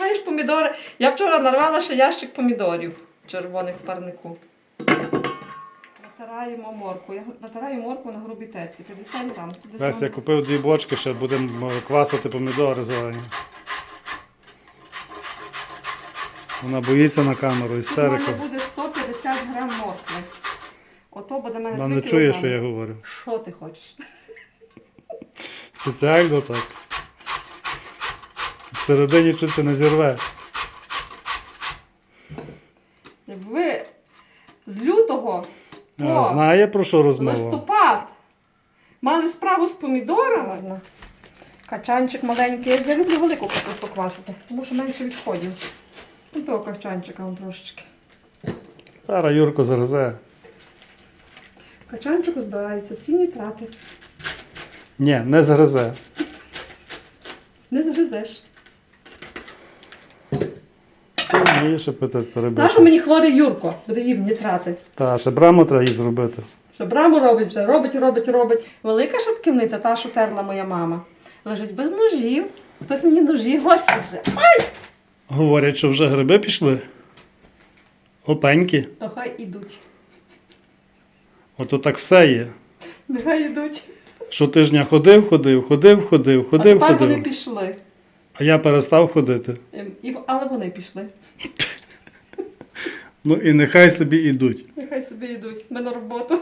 Знаєш, помідори. Я вчора нарвала ще ящик помідорів червоних в парнику. Натираємо морку. Я натираю морку на грубій терці. 50 грам. Туди Весь, я купив дві бочки, ще будемо квасити помідори зелені. Вона боїться на камеру, Тут в істерика. буде 150 грам моркви. Ото буде в мене Вона 3 не чує, кілограми. що я говорю. Що ти хочеш? Спеціально так. Всередині чути не зірве. Якби з лютого А, по знає про що розмова? листопад мали справу з помідорами. Качанчик маленький. Я люблю велику капусту квасити, тому що менше відходів. Ну, того качанчика вон трошечки. Зараз Юрко зарезе. В Качанчику збираються всі нітрати. Ні, не згризе. Не загризеш. Вмієш апетит перебити. Та, що мені хворий Юрко, буде їм нітрати. Та, ще браму треба їй зробити. Що браму робить вже, робить, робить, робить. Велика шатківниця, та, що терла моя мама. Лежить без ножів. Хтось мені ножі гості вже. Говорять, що вже гриби пішли. Опеньки. То хай ідуть. Ото так все є. Нехай ідуть. Щотижня ходив, ходив, ходив, ходив, а ходив, тепер вони пішли. А я перестав ходити. Ем, І, але вони пішли. Ну і нехай собі ідуть. Нехай собі йдуть. Ми на роботу.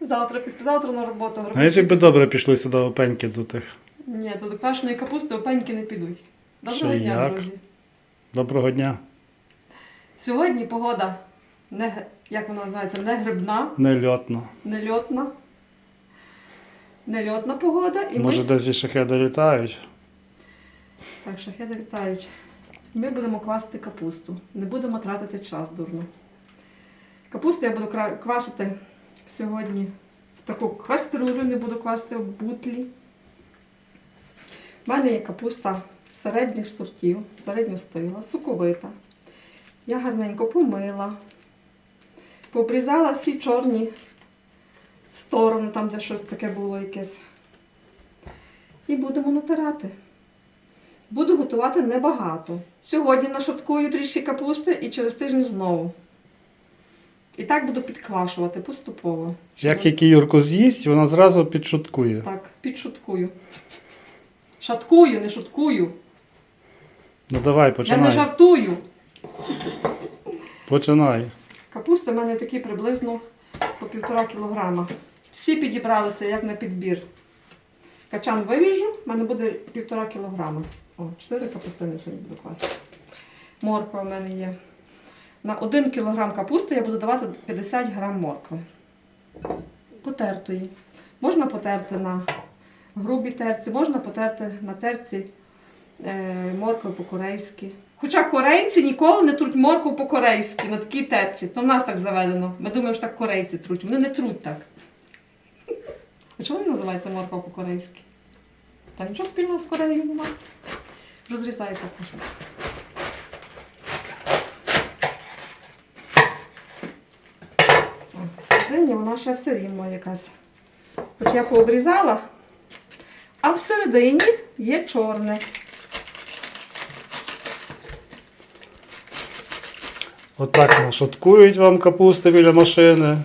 Завтра, післязавтра на роботу. Знаєш, якби добре пішли сюди опеньки до тих. Ні, то до квашеної капусти опеньки не підуть. Доброго Ще дня, як? друзі. Доброго дня. Сьогодні погода не, як вона називається, не грибна, Нельотно. не льотна. Не льотна погода. І Може ми... десь і шахеди літають. Так, шахеди літають. Ми будемо квасити капусту. Не будемо тратити час дурно. Капусту я буду квасити сьогодні в таку каструлю, не буду квасити в бутлі. У мене є капуста середніх сортів, середнього стила, соковита. Я гарненько помила, пообрізала всі чорні сторони, там, де щось таке було якесь. І будемо натирати. Буду готувати небагато. Сьогодні нашаткую трішки капусти і через тиждень знову. І так буду підквашувати поступово. Як тільки Юрко з'їсть, вона зразу підшуткує. Так, підшуткую. Шаткую, не шуткую. Ну давай, Я не жартую. Починай. Капусти в мене такі приблизно по півтора кілограма. Всі підібралися як на підбір. Качан виріжу, в мене буде півтора кілограма. О, чотири капустини сьогодні буду класти. Морква в мене є. На 1 кілограм капусти я буду давати 50 грам моркви. Потертої. Можна потерти на грубій терці, можна потерти на терці е, моркви по-корейськи. Хоча корейці ніколи не труть моркву по-корейськи на такій терці. То в нас так заведено. Ми думаємо, що так корейці труть. Вони не труть так. А чому не називається морква по-корейськи? Та нічого спільного з Кореєю немає. Розрізаю капусту. О, Всередині вона ще все рівно якась. Хоч я пообрізала, а всередині є чорне. Отак нашаткують вам капусти біля машини.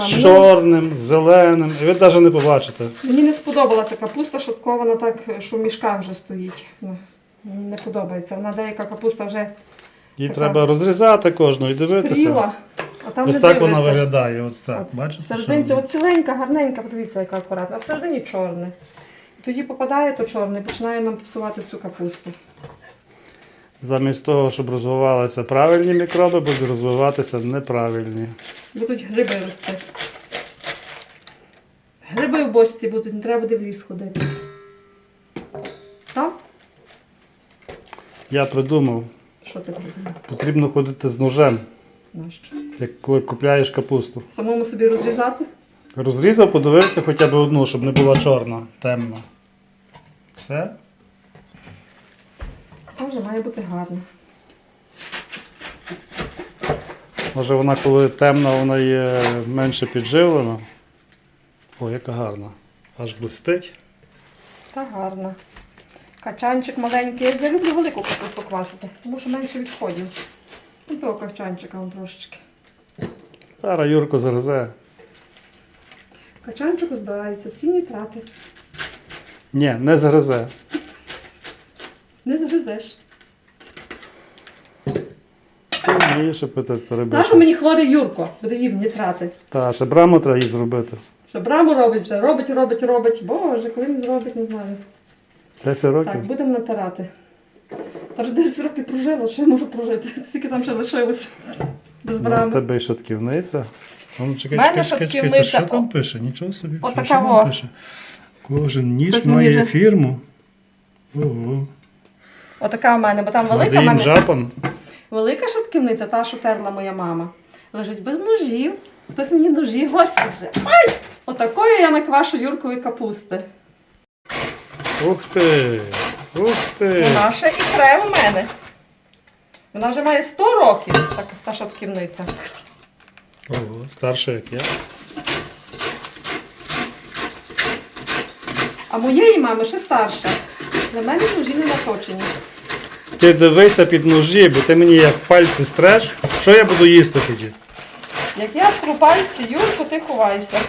З чорним, зеленим. І ви навіть не побачите. Мені не сподобалася капуста шаткована так, що в мішках вже стоїть. Ну, не подобається. Вона деяка капуста вже Їй Така. треба розрізати кожну і дивитися. стріла, а там Ось не так вона виглядає. Ось так. От, Бачите? Серединці, що? от ціленька, гарненька, подивіться, яка акуратна, а всередині чорне. І тоді попадає то чорне і починає нам псувати всю капусту. Замість того, щоб розвивалися правильні мікроби, будуть розвиватися неправильні. Будуть гриби рости. Гриби в бочці будуть, не треба буде в ліс ходити. Так? Я придумав, Що ти придумав? потрібно ходити з ножем, Нащо? як коли купляєш капусту. Самому собі розрізати? Розрізав, подивився хоча б одну, щоб не була чорна, темна. Все. Може, має бути гарно. Може вона коли темна, вона є менше підживлена. О, яка гарна. Аж блистить. Та гарна. Качанчик маленький. Я люблю велику капусту квасити, тому що менше відходів. Ну, того качанчика он трошечки. Зараз Юрко згризе. Качанчику збирається всі нітрати. Ні, не згризе. Не згризеш. Вмієш апетит Та що мені хворий Юрко, буде їм нітрати. Та, ще браму треба їй зробити. Що браму робить вже, робить, робить, робить. Боже, коли він зробить, не знаю. 10 Так, будемо натирати. Та вже 10 років прожила, що я можу прожити? Скільки там ще лишилося без Ну, в тебе і шатківниця. Ну, чекай, мене чекай, чекай, чекай, шатківниця. що там пише? Нічого собі. Що- Отака там во. пише? Кожен ніж Хтось мені має вже- фірму. Ого. Отака в мене, бо там велика мене. Japan. Велика шатківниця, та, що терла моя мама. Лежить без ножів. Хтось мені ножі гості вже. Ай! Отакої я наквашу Юркові капусти. Ух ти! Ух ти! Вона ще і тре у мене. Вона вже має 100 років, так, та шатківниця. Ого, старша як я. А моєї мами ще старша. Для мене ножі не наточені. Ти дивися під ножі, бо ти мені як пальці стреш. Що я буду їсти тоді? Як я тру пальці, Юрку, ти ховайся.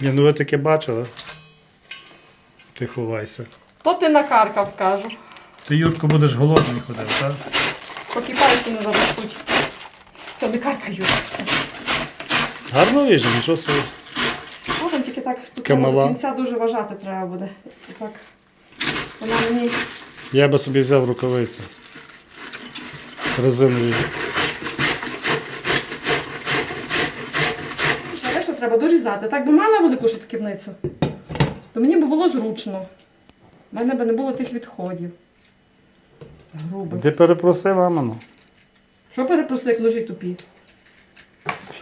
Ні, ну ви таке бачили. Ти ховайся. То ти накаркав, скажу. Ти, Юрко, будеш голодний ходив, так? Поки пальці не заростуть. Це не карка, Юрка. Гарно вижу, нічого собі. Можна тільки так треба до кінця дуже вважати треба буде. Так. Вона мені Я би собі взяв рукавиці. Резинові. ще решту треба дорізати. Так би мала велику шатківницю, то мені б було зручно. У мене б не було тих відходів. Грубо. Ти перепроси мамину. Що перепроси, як ножі тупі?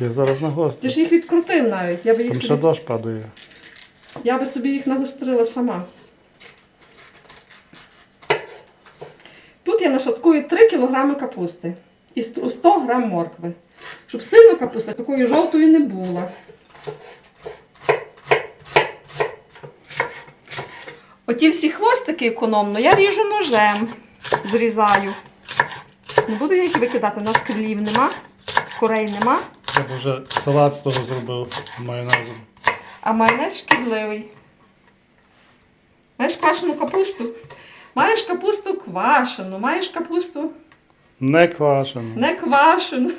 Я зараз на Ти ж їх відкрутив навіть. Я би, їх Там ще собі, дощ падає. Я би собі їх нагострила сама. Тут я нашаткую 3 кг капусти і 100 г моркви. Щоб сильно капуста такою жовтою не була. Оті всі хвостики економно я ріжу ножем, зрізаю. Не буду я їх викидати, у нас крилів нема, курей нема, Я б вже салат з того зробив майонезом. А майонез шкідливий. Маєш квашену капусту? Маєш капусту квашену, маєш капусту Не квашено. не квашену.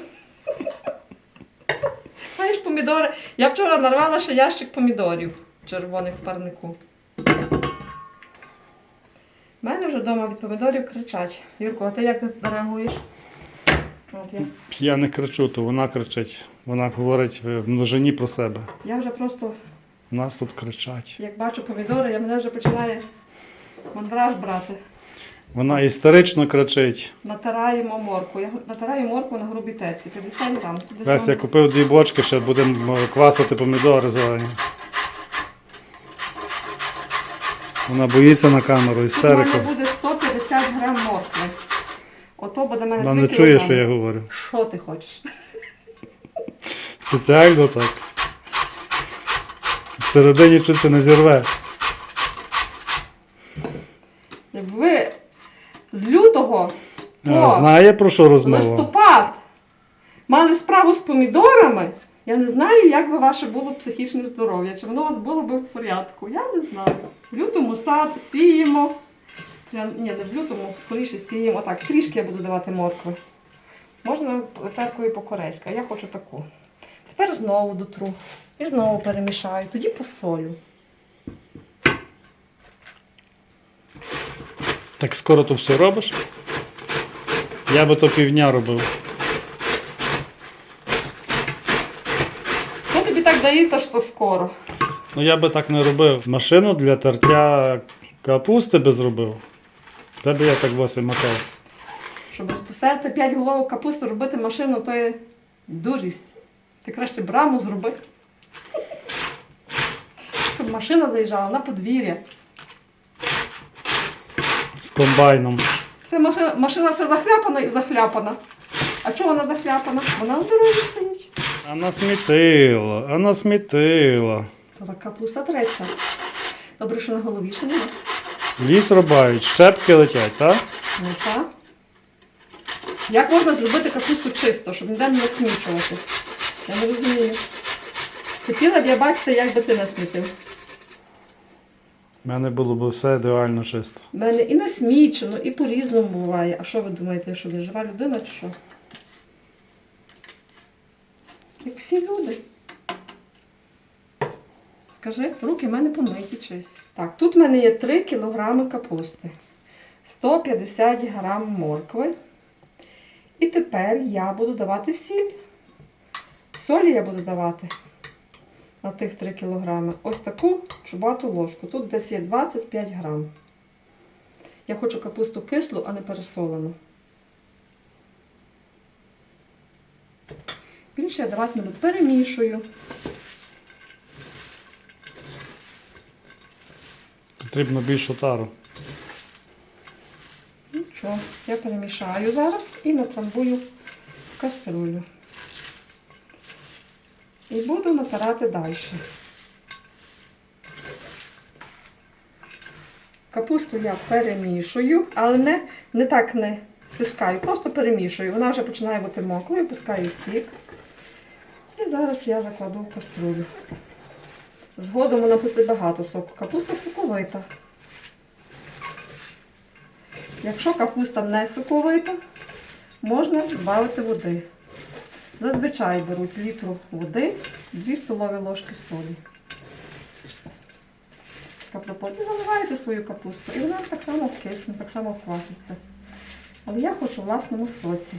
Маєш помідори. Я вчора нарвала ще ящик помідорів червоних в парнику. У мене вже вдома від помідорів кричать. Юрко, а ти як реагуєш? От я, Я не кричу, то вона кричить. Вона говорить в множині про себе. я вже просто, Нас тут кричать. як бачу помідори, я мене вже починає мандраж брати. Вона істерично кричить. Натираємо морку. Я натираю морку на грубій терці. 50 грам. Весь я купив дві бочки, ще будемо е, квасити помідори зелені. Вона боїться на камеру, Тут в мене буде 150 грам моркви. Ото буде мене Вона не чує, що я говорю. Що ти хочеш? Спеціально так. Всередині чуть не зірве. Якби з лютого А, О! Знає про що розмова? листопад мали справу з помідорами, я не знаю, як би ваше було психічне здоров'я. Чи воно у вас було б в порядку? Я не знаю. В лютому сад сіємо. Я, ні, не в лютому, скоріше сіємо. Так, трішки я буду давати моркви. Можна теркою по-корейськи, а я хочу таку. Тепер знову дотру. І знову перемішаю, тоді посолю. Так скоро то все робиш? Я би то півдня робив. Ну тобі так здається, що скоро. Ну я би так не робив. Машину для тертя капусти би зробив. Де би я так восі макав? Щоб поставити 5 головок капусти, робити машину, то є дурість. Ти краще браму зроби. Щоб машина заїжджала на подвір'я. З комбайном. Все, машина, машина все захляпана і захляпана. А чого вона захляпана? Вона на дорозі стоїть. А насмітила, а насмітила. То так капуста треться. Добре, що на голові ще нема. Ліс рубають, щепки летять, так? Ну так. Як можна зробити капусту чисто, щоб ніде не насмічувати? Я не розумію. Хотіла б я бачити, як би ти насмітив. У мене було б все ідеально чисто. У мене і насмічено, і по-різному буває. А що ви думаєте, я що не жива людина чи що? Як всі люди. Скажи, руки в мене помиті чисті. Так, тут в мене є 3 кг капусти, 150 г моркви. І тепер я буду давати сіль. Солі я буду давати на тих 3 кг. Ось таку чубату ложку. Тут десь є 25 грам. Я хочу капусту кислу, а не пересолену. Більше я давати не буду. Перемішую. Потрібно більшу тару. Нічого, я перемішаю зараз і натрамбую в каструлю. І буду натирати далі. Капусту я перемішую, але не, не так не тискаю, просто перемішую. Вона вже починає бути мокрою, пускаю сік. І зараз я закладу в каструлю. Згодом вона пустить багато соку. Капуста соковита. Якщо капуста не соковита, можна додати води. Зазвичай беруть літру води, 2 столові ложки солі. Капропот. І заливаєте свою капусту. І вона так само кисне, так само кваситься. Але я хочу в власному соці.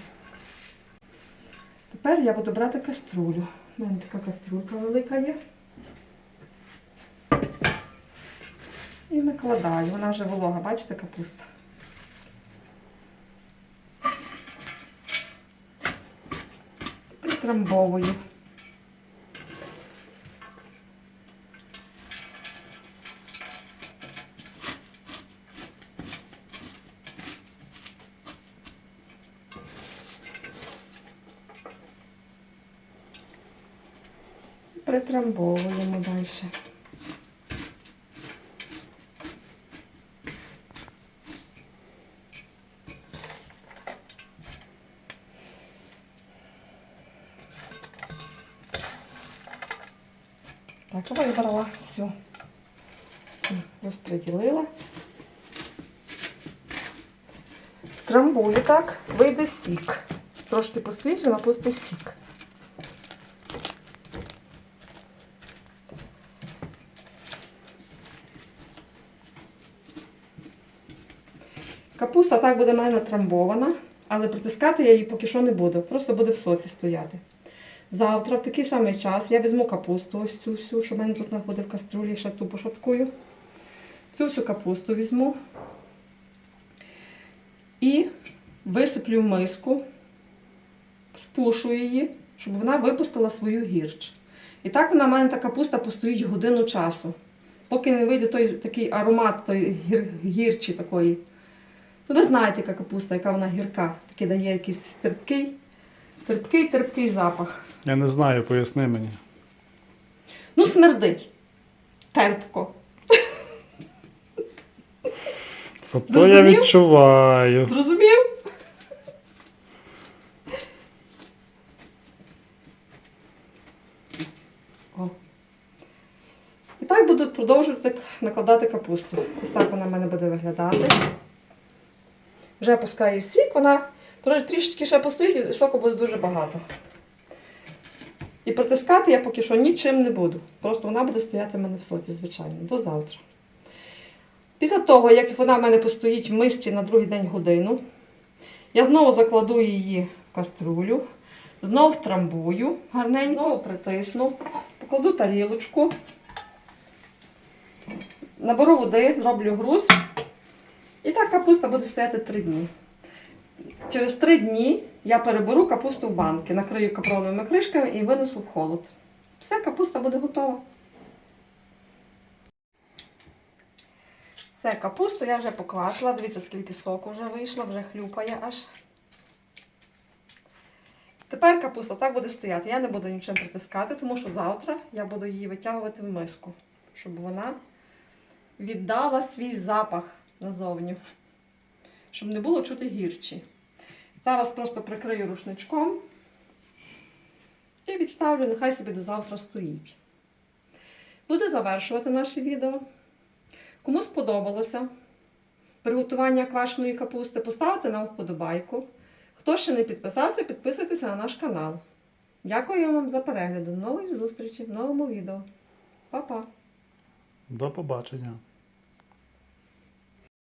Тепер я буду брати каструлю. У мене така каструлька велика є. І накладаю. Вона вже волога, бачите, капуста. Притрамбовую. Притрамбовуємо далі. Так, вибрала все. Розподілила. Трамбую так, вийде сік. Трошки поспішно, напусти сік. Капуста так буде в мене натрамбована, але притискати я її поки що не буду. Просто буде в соці стояти. Завтра в такий самий час я візьму капусту, ось цю всю, що в мене тут буде в каструлі, ще ту пошаткую. Цю всю капусту візьму і висиплю в миску, спушу її, щоб вона випустила свою гірч. І так вона в мене та капуста постоїть годину часу, поки не вийде той такий аромат той гір, гірчі такої. Ну, ви знаєте, яка капуста, яка вона гірка, такий дає якийсь терпкий, терпкий, терпкий запах. Я не знаю, поясни мені. Ну, смердить. Терпко. Тобто я відчуваю. Зрозумів? О. І так буду продовжувати накладати капусту. Ось так вона в мене буде виглядати. Вже пускаю сік, вона трішечки ще постоїть, і соку буде дуже багато. І притискати я поки що нічим не буду. Просто вона буде стояти в мене в соці, звичайно, до завтра. Після того, як вона в мене постоїть в мисці на другий день годину, я знову закладу її в каструлю, знову втрамбую, гарненько знову притисну, покладу тарілочку, наберу води, зроблю груз. І так капуста буде стояти 3 дні. Через 3 дні я переберу капусту в банки, накрию капроновими кришками і винесу в холод. Все, капуста буде готова. Все, капусту я вже поквасила. Дивіться, скільки соку вже вийшло, вже хлюпає аж. Тепер капуста так буде стояти. Я не буду нічим притискати, тому що завтра я буду її витягувати в миску, щоб вона віддала свій запах назовні, щоб не було чути гірчі. Зараз просто прикрию рушничком і відставлю, нехай собі до завтра стоїть. Буду завершувати наше відео. Кому сподобалося приготування квашеної капусти, поставте нам вподобайку. Хто ще не підписався, підписуйтеся на наш канал. Дякую вам за перегляд. До нових зустрічей в новому відео. Па-па! До побачення.